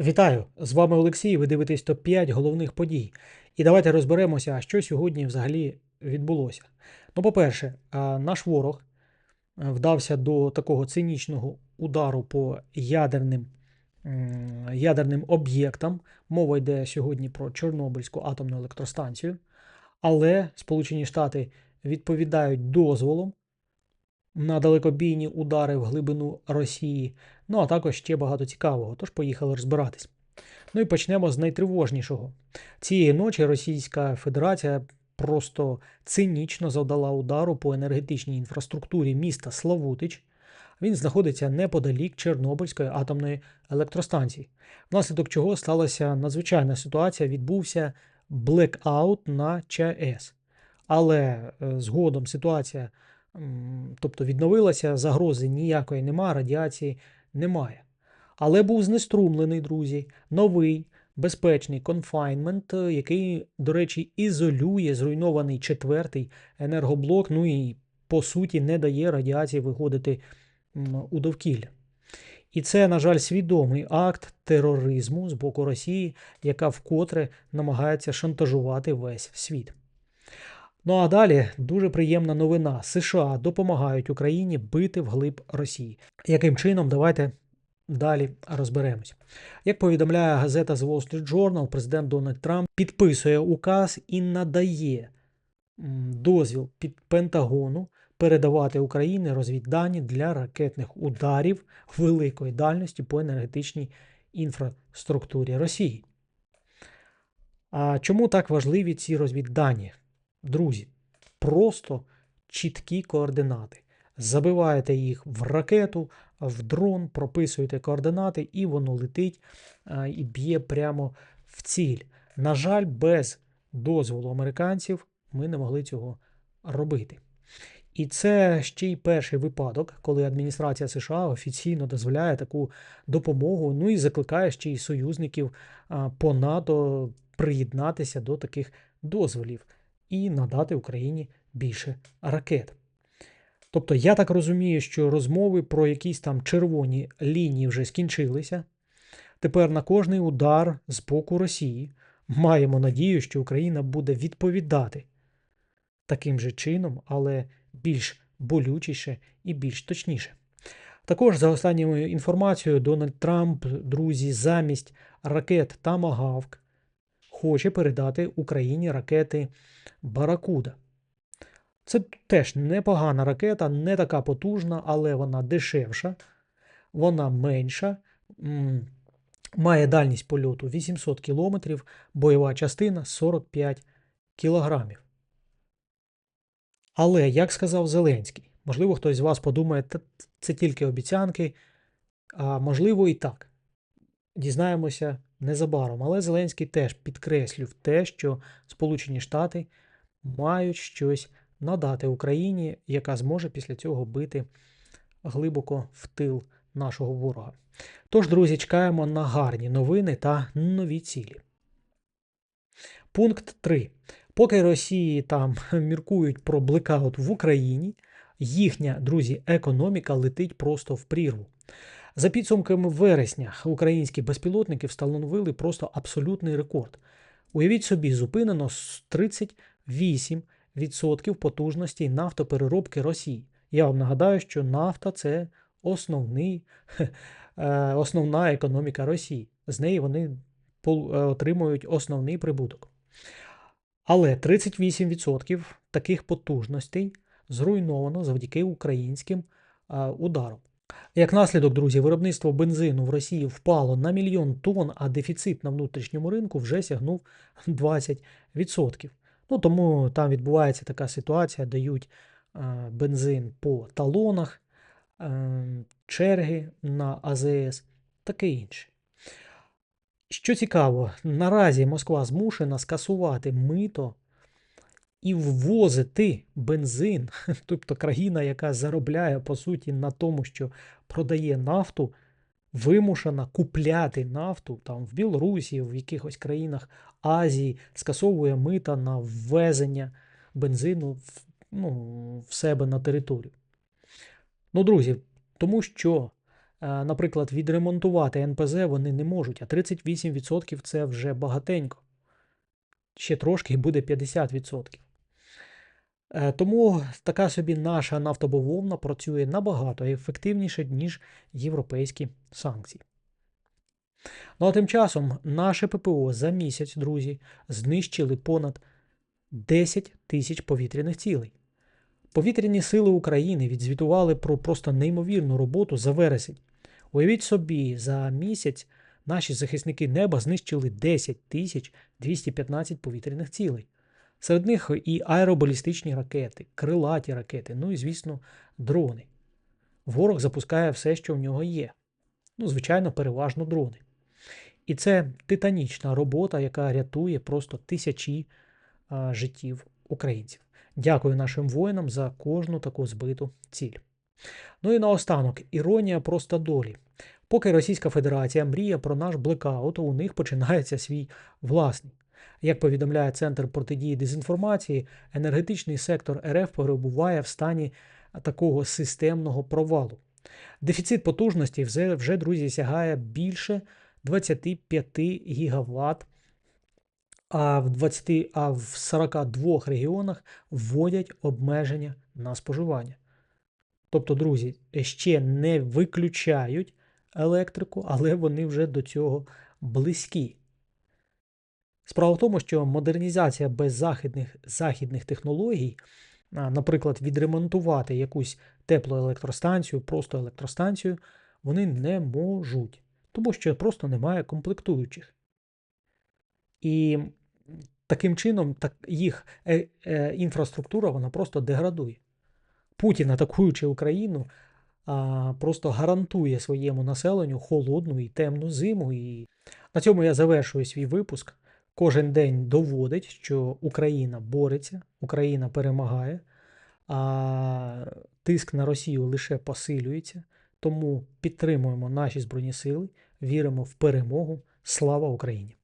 Вітаю! З вами Олексій. Ви дивитесь топ-5 головних подій. І давайте розберемося, що сьогодні взагалі відбулося. Ну, по-перше, наш ворог е, вдався до такого цинічного удару по ядерним, ядерним об'єктам. Мова йде сьогодні про Чорнобильську атомну електростанцію. Але Сполучені Штати відповідають дозволом на далекобійні удари в глибину Росії. Ну а також ще багато цікавого. Тож поїхали розбиратись. Ну і почнемо з найтривожнішого. Цієї ночі Російська Федерація просто цинічно завдала удару по енергетичній інфраструктурі міста Славутич. Він знаходиться неподалік Чорнобильської атомної електростанції, внаслідок чого сталася надзвичайна ситуація. Відбувся блекаут на ЧАЕС. Але е, згодом ситуація, тобто відновилася, загрози ніякої немає, радіації немає. Але був знеструмлений, друзі, новий безпечний конфайнмент, який, до речі, ізолює зруйнований четвертий енергоблок, ну і по суті не дає радіації виходити у довкілля. І це, на жаль, свідомий акт тероризму з боку Росії, яка вкотре намагається шантажувати весь світ. Ну а далі дуже приємна новина. США допомагають Україні бити вглиб Росії. Яким чином, давайте далі розберемось. Як повідомляє газета The Wall Street Journal, президент Дональд Трамп підписує указ і надає дозвіл під Пентагону передавати Україні розвіддані для ракетних ударів великої дальності по енергетичній інфраструктурі Росії. А чому так важливі ці розвіддані? Друзі, просто чіткі координати. Забиваєте їх в ракету, в дрон, прописуєте координати, і воно летить і б'є прямо в ціль. На жаль, без дозволу американців ми не могли цього робити. І це ще й перший випадок, коли адміністрація США офіційно дозволяє таку допомогу, ну і закликає ще й союзників по НАТО приєднатися до таких дозволів і надати Україні більше ракет. Тобто, я так розумію, що розмови про якісь там червоні лінії вже скінчилися. Тепер на кожний удар з боку Росії маємо надію, що Україна буде відповідати таким же чином, але більш болючіше і більш точніше. Також, за останньою інформацією, Дональд Трамп, друзі, замість ракет Тамагавк хоче передати Україні ракети Баракуда. Це теж непогана ракета, не така потужна, але вона дешевша, вона менша, має дальність польоту 800 км, бойова частина 45 кг. Але, як сказав Зеленський, можливо, хтось з вас подумає, це тільки обіцянки, а можливо і так. Дізнаємося незабаром. Але Зеленський теж підкреслив те, що Сполучені Штати мають щось надати Україні, яка зможе після цього бити глибоко в тил нашого ворога. Тож, друзі, чекаємо на гарні новини та нові цілі. Пункт 3. Поки Росії там міркують про блекаут в Україні, їхня, друзі, економіка летить просто в прірву. За підсумками вересня українські безпілотники встановили просто абсолютний рекорд. Уявіть собі, зупинено 38% потужності нафтопереробки Росії. Я вам нагадаю, що нафта це основний, е, основна економіка Росії. З неї вони е, отримують основний прибуток. Але 38% таких потужностей зруйновано завдяки українським ударам. Як наслідок, друзі, виробництво бензину в Росії впало на мільйон тонн, а дефіцит на внутрішньому ринку вже сягнув 20%. Ну, тому там відбувається така ситуація, дають а, бензин по талонах, а, черги на АЗС, таке інше. Що цікаво, наразі Москва змушена скасувати мито і ввозити бензин, тобто країна, яка заробляє по суті на тому, що продає нафту, вимушена купляти нафту там в Білорусі, в якихось країнах Азії, скасовує мита на ввезення бензину в, ну, в себе на територію. Ну, друзі, тому що е, наприклад, відремонтувати НПЗ вони не можуть, а 38% це вже багатенько. Ще трошки буде 50%. Е, Тому така собі наша нафтобавовна працює набагато ефективніше, ніж європейські санкції. Ну а тим часом наше ППО за місяць, друзі, знищили понад 10 тисяч повітряних цілей. Повітряні сили України відзвітували про просто неймовірну роботу за вересень. Уявіть собі, за місяць наші захисники неба знищили 10 тисяч 215 повітряних цілей. Серед них і аеробалістичні ракети, крилаті ракети, ну і, звісно, дрони. Ворог запускає все, що в нього є. Ну, звичайно, переважно дрони. І це титанічна робота, яка рятує просто тисячі а, життів українців. Дякую нашим воїнам за кожну таку збиту ціль. Ну і наостанок, іронія просто долі. Поки Російська Федерація мріє про наш блекаут, у них починається свій власний. Як повідомляє Центр протидії дезінформації, енергетичний сектор РФ перебуває в стані такого системного провалу. Дефіцит потужності вже, вже друзі, сягає більше 25 гігаватт, а в 20, а в 42 регіонах вводять обмеження на споживання. Тобто, друзі, ще не виключають електрику, але вони вже до цього близькі. Справа в тому, що модернізація без західних, західних технологій, наприклад, відремонтувати якусь теплоелектростанцію, просто електростанцію, вони не можуть, тому що просто немає комплектуючих. І таким чином так, їх е, е, інфраструктура вона просто деградує. Путін, атакуючи Україну, а, просто гарантує своєму населенню холодну і темну зиму. І на цьому я завершую свій випуск. Кожен день доводить, що Україна бореться, Україна перемагає, а тиск на Росію лише посилюється. Тому підтримуємо наші Збройні Сили, віримо в перемогу. Слава Україні!